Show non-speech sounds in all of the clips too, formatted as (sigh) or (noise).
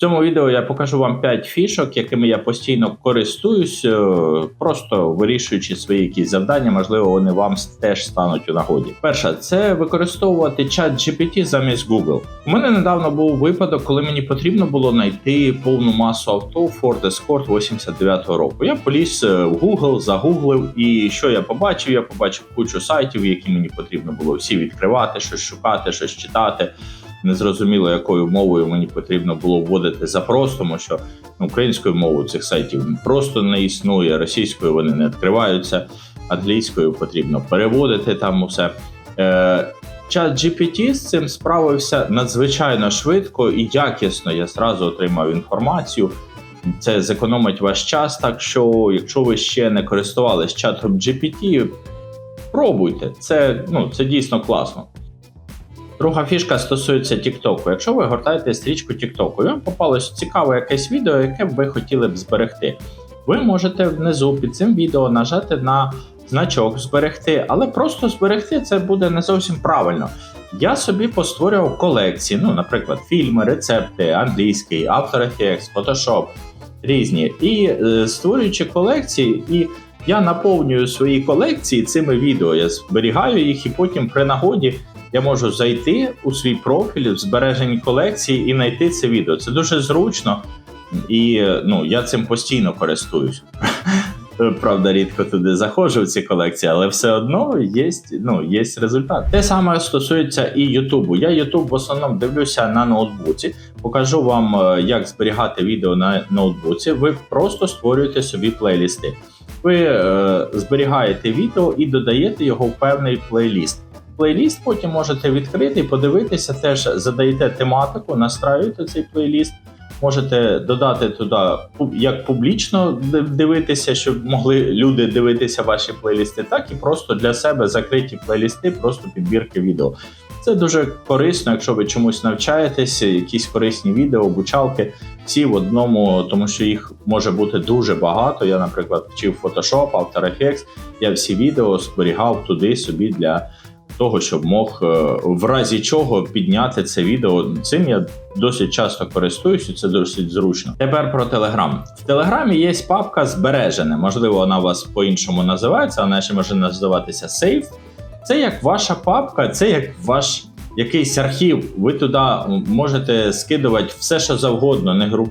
Цьому відео я покажу вам 5 фішок, якими я постійно користуюсь, е, просто вирішуючи свої якісь завдання, можливо, вони вам теж стануть у нагоді. Перша це використовувати чат GPT замість Google. У мене недавно був випадок, коли мені потрібно було знайти повну масу авто Ford Escort 89-го року. Я поліз е, в Google, загуглив, і що я побачив? Я побачив кучу сайтів, які мені потрібно було всі відкривати, щось шукати, щось читати. Незрозуміло, якою мовою мені потрібно було вводити запрос, тому що ну, українською мовою цих сайтів просто не існує, російською вони не відкриваються, англійською потрібно переводити там усе. Е, Чат GPT з цим справився надзвичайно швидко і якісно. Я зразу отримав інформацію. Це зекономить ваш час. Так що, якщо ви ще не користувалися чатом GPT, пробуйте. Це, ну, це дійсно класно. Друга фішка стосується TikTok. Якщо ви гортаєте стрічку TikTok, і вам попалось цікаве якесь відео, яке ви хотіли б зберегти. Ви можете внизу під цим відео нажати на значок зберегти, але просто зберегти це буде не зовсім правильно. Я собі постворював колекції, ну, наприклад, фільми, рецепти, англійський, After Effects, Photoshop, різні. І е, створюючи колекції, і я наповнюю свої колекції цими відео. Я зберігаю їх, і потім при нагоді я можу зайти у свій профіль в збережені колекції і знайти це відео. Це дуже зручно, і ну, я цим постійно користуюсь. (laughs) Правда, рідко туди заходжу в ці колекції, але все одно є, ну, є результат. Те саме стосується і Ютубу. Я Ютуб в основному дивлюся на ноутбуці. Покажу вам, е, як зберігати відео на ноутбуці. Ви просто створюєте собі плейлісти. Ви е, зберігаєте відео і додаєте його в певний плейліст. Плейліст потім можете відкрити подивитися, теж задаєте тематику, настраюєте цей плейліст. Можете додати туди як публічно дивитися, щоб могли люди дивитися ваші плейлісти, так і просто для себе закриті плейлісти, просто підбірки відео. Це дуже корисно, якщо ви чомусь навчаєтесь, якісь корисні відео, обучалки, всі в одному, тому що їх може бути дуже багато. Я, наприклад, вчив Photoshop, After Effects, Я всі відео зберігав туди собі для того, щоб мог е, в разі чого підняти це відео. Цим я досить часто користуюся, це досить зручно. Тепер про Телеграм. В Телеграмі є папка збережене. Можливо, вона у вас по-іншому називається, вона ще може називатися Сейф. Це як ваша папка, це як ваш якийсь архів. Ви туди можете скидувати все, що завгодно, не груп,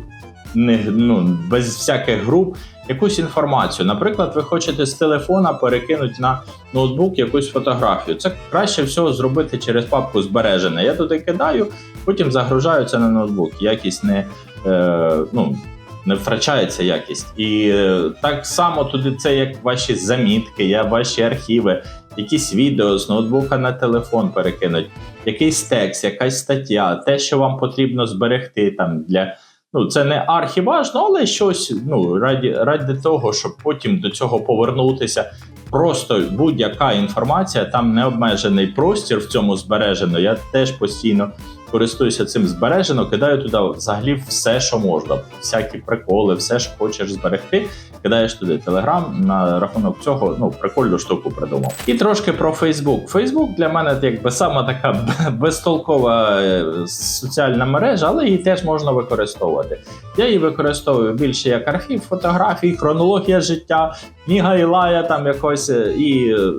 не ну без всяких груп якусь інформацію. Наприклад, ви хочете з телефона перекинути на ноутбук якусь фотографію. Це краще всього зробити через папку збережене. Я туди кидаю, потім загружаю це на ноутбук. Якість не е, ну. Не втрачається якість, і е, так само туди це як ваші замітки, я ваші архіви, якісь відео з ноутбука на телефон перекинуть, якийсь текст, якась стаття, те, що вам потрібно зберегти там для Ну, це не архіважно, але щось ну, раді раді того, щоб потім до цього повернутися. Просто будь-яка інформація, там не обмежений простір в цьому збережено. Я теж постійно користуюся цим збережено, кидаю туди взагалі все, що можна. Всякі приколи, все, що хочеш зберегти. Кидаєш туди телеграм на рахунок цього. Ну прикольну штуку придумав. І трошки про Фейсбук. Фейсбук для мене якби сама така (laughs) безтолкова е, соціальна мережа, але її теж можна використовувати. Я її використовую більше як архів фотографій, хронологія життя, книга Ілая там якось е, і е,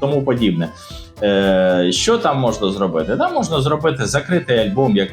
тому подібне. Е, Що там можна зробити? Там можна зробити закритий альбом, як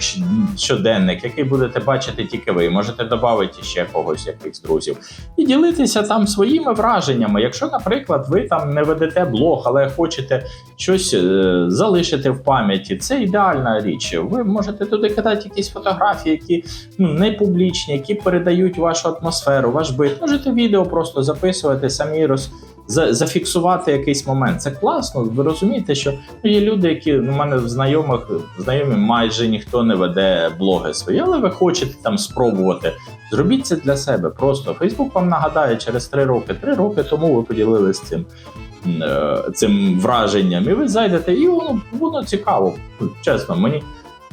щоденник, який будете бачити тільки ви. Можете додати ще когось, якихось друзів, і ділитися там своїми враженнями. Якщо, наприклад, ви там не ведете блог, але хочете щось е, залишити в пам'яті, це ідеальна річ. Ви можете туди кидати якісь фотографії, які ну не публічні, які передають вашу атмосферу, ваш бит. Можете відео просто записувати, самі роз зафіксувати якийсь момент. Це класно. Ви розумієте, що ну, є люди, які ну, у мене в знайомих знайомі майже ніхто не веде блоги свої, але ви хочете там спробувати. Зробіть це для себе. Просто Фейсбук вам нагадає через три роки. Три роки тому ви поділилися цим. Е, цим враженням, і ви зайдете, і воно воно цікаво. Чесно, мені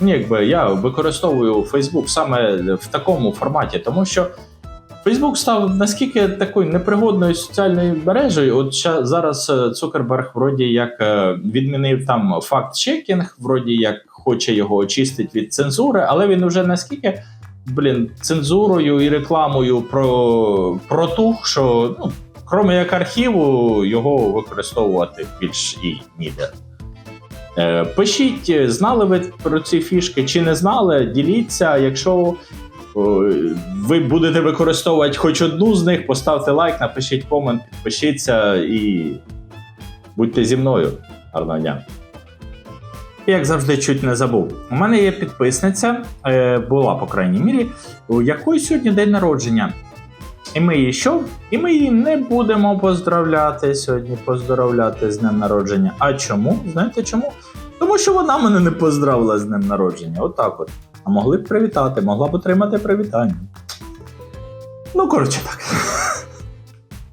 мені якби я використовую Facebook саме в такому форматі, тому що Фейсбук став наскільки такою непригодною соціальною мережею. От зараз е, Цукерберг вроді як е, відмінив там факт-чекінг, вроді як хоче його очистити від цензури, але він вже наскільки блін, цензурою і рекламою про, про ту, що ну, крім як архіву, його використовувати більш і ніде. Е, Пишіть, знали ви про ці фішки чи не знали, діліться. Якщо ви будете використовувати хоч одну з них, поставте лайк, напишіть комент, підпишіться і будьте зі мною. Гарного дня. Як завжди, чуть не забув. У мене є підписниця, е, була, по крайній мірі, у якої сьогодні день народження. І ми її що? І ми її не будемо поздравляти сьогодні, поздравляти з днем народження. А чому? Знаєте чому? Тому що вона мене не поздравила з днем народження. Отак от. А могли б привітати, могла б отримати привітання. Ну, коротше так.